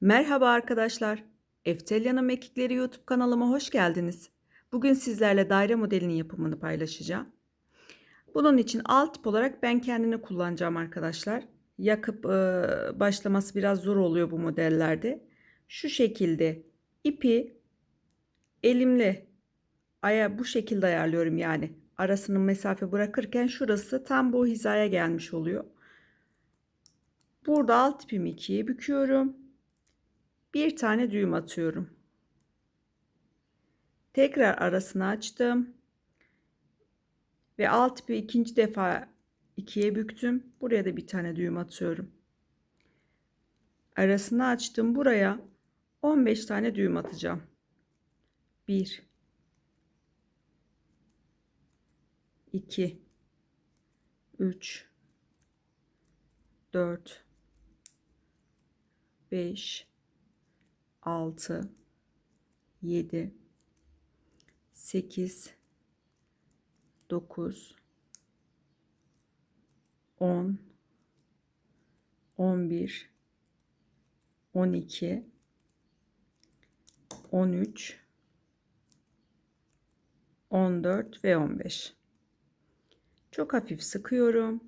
Merhaba arkadaşlar. Eftelya'nın Mekikleri YouTube kanalıma hoş geldiniz. Bugün sizlerle daire modelinin yapımını paylaşacağım. Bunun için alt olarak ben kendini kullanacağım arkadaşlar. Yakıp e, başlaması biraz zor oluyor bu modellerde. Şu şekilde ipi elimle aya bu şekilde ayarlıyorum yani. Arasının mesafe bırakırken şurası tam bu hizaya gelmiş oluyor. Burada alt ipimi ikiye büküyorum bir tane düğüm atıyorum. Tekrar arasını açtım. Ve alt ipi ikinci defa ikiye büktüm. Buraya da bir tane düğüm atıyorum. Arasını açtım. Buraya 15 tane düğüm atacağım. 1 2 3 4 5 6 7 8 9 10 11 12 13 14 ve 15 çok hafif sıkıyorum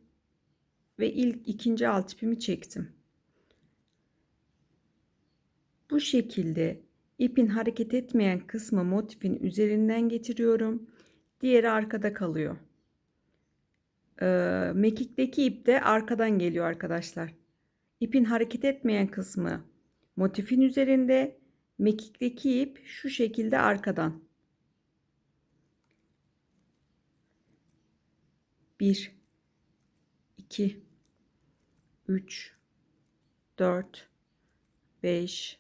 ve ilk ikinci alt ipimi çektim bu şekilde ipin hareket etmeyen kısmı motifin üzerinden getiriyorum. Diğeri arkada kalıyor. Ee, mekikteki ip de arkadan geliyor arkadaşlar. İpin hareket etmeyen kısmı motifin üzerinde. Mekikteki ip şu şekilde arkadan. 1 2 3 4 5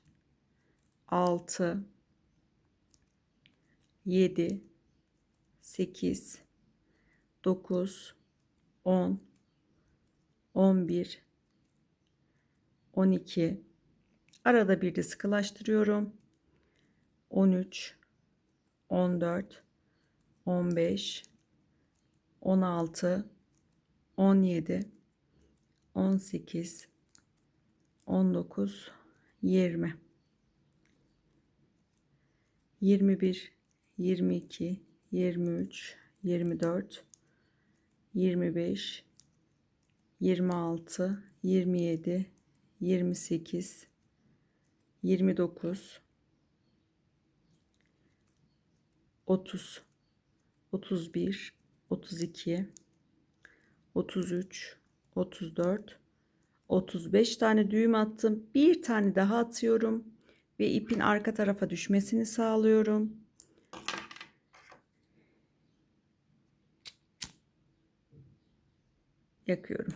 6 7 8 9 10 11 12 arada bir de sıkılaştırıyorum. 13 14 15 16 17 18 19 20 21, 22, 23, 24, 25, 26, 27, 28, 29, 30, 31, 32, 33, 34, 35 tane düğüm attım. Bir tane daha atıyorum ve ipin arka tarafa düşmesini sağlıyorum. Yakıyorum.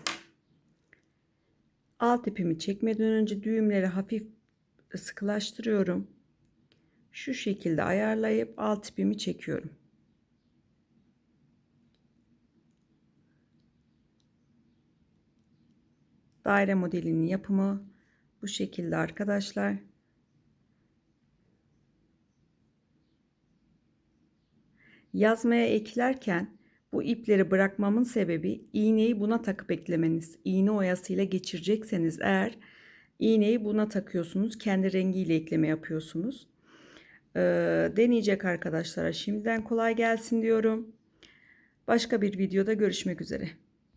Alt ipimi çekmeden önce düğümleri hafif sıkılaştırıyorum. Şu şekilde ayarlayıp alt ipimi çekiyorum. Daire modelinin yapımı bu şekilde arkadaşlar. Yazmaya eklerken bu ipleri bırakmamın sebebi iğneyi buna takıp eklemeniz. İğne oyasıyla geçirecekseniz eğer iğneyi buna takıyorsunuz. Kendi rengiyle ekleme yapıyorsunuz. Ee, deneyecek arkadaşlara şimdiden kolay gelsin diyorum. Başka bir videoda görüşmek üzere.